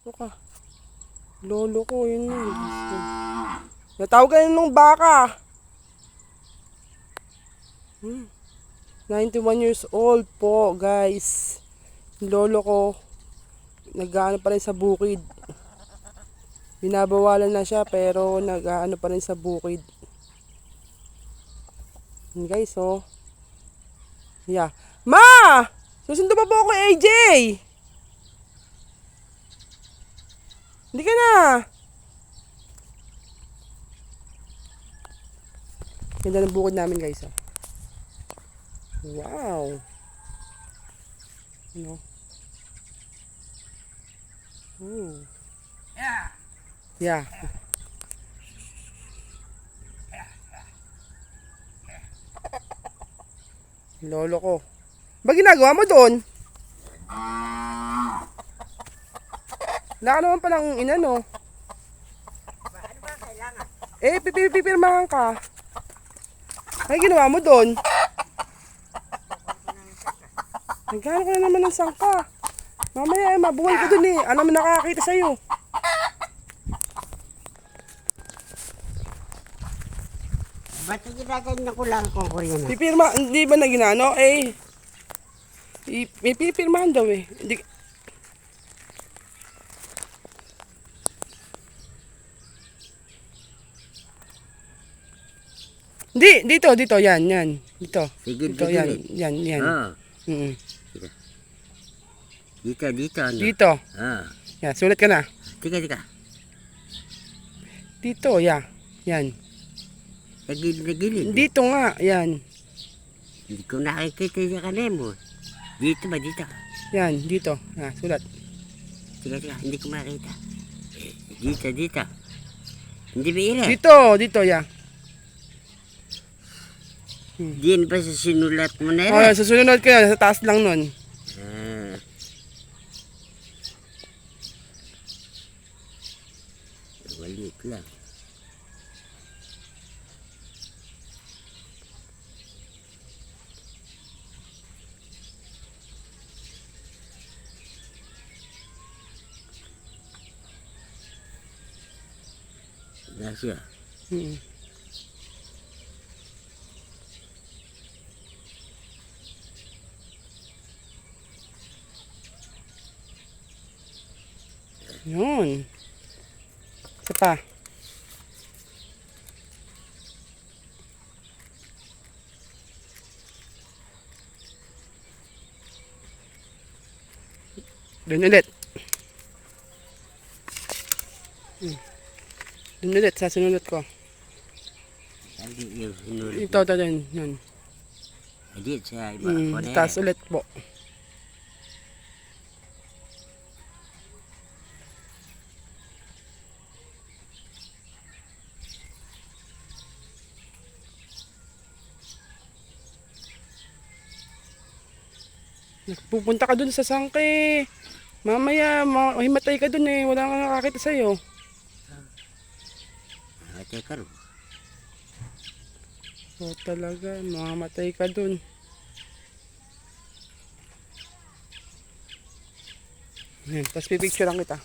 Ito ka. Lolo ko, yun yun. Natawag ka nung baka. Hmm. 91 years old po, guys. Lolo ko, nag-ano pa rin sa bukid. Binabawalan na siya, pero nag-ano pa rin sa bukid. Yun, guys, oh. Yeah. Ma! Susundo pa po ako AJ! Hindi ka na! Ganda ng bukid namin, guys, oh. Wow! Ano? Oh. Yeah. Lolo ko. Ba ginagawa mo doon? Wala ka naman palang inano. Ano ba kailangan? Eh, pipipirmahan ka. Ay, ginawa mo doon? Nagkano ka na naman ng sangka. Mamaya, eh, mabuhay ka doon eh. Ano mo nakakita sa'yo? Ba't ginaganyan ko lang kung kuryente? Pipirma, hindi ba na ginano? Eh, may pipirmahan daw eh. Hindi, Hindi, dito, dito, yan, yan. Dito. Sige, Dito, sige. yan, yan, yan. Ah, Mm. dito, dito. Ano? Dito. Ah, Yan, sulat ka na. tika, tika. Dito, ya. Yan. Sa gilid na gilid. Dito nga, yan. Hindi ko nakikita yung kanin mo. Dito ba, dito? Yan, dito. Ah, sulat. Tika, tika. Hindi ko makita. Dito, dito. Hindi ba ira? Dito, dito, ya. Diyan ba sa sinulat mo na Oh, rin? sa sunod ko yan, sa taas lang nun. Ah. Walik lang. Nasa. Mm. Yun. Isa pa. Doon ulit. Hmm. Doon ulit sa sunod ko. Sinulat. Ito, ito, yun. Hindi sa iba Mm, taas ulit po. Pupunta ka dun sa sangke. Mamaya, ma himatay ka dun eh. Wala kang nakakita sa'yo. Ah, teka ro. O talaga, mamamatay ka dun. Ayan, tapos pipicture lang kita.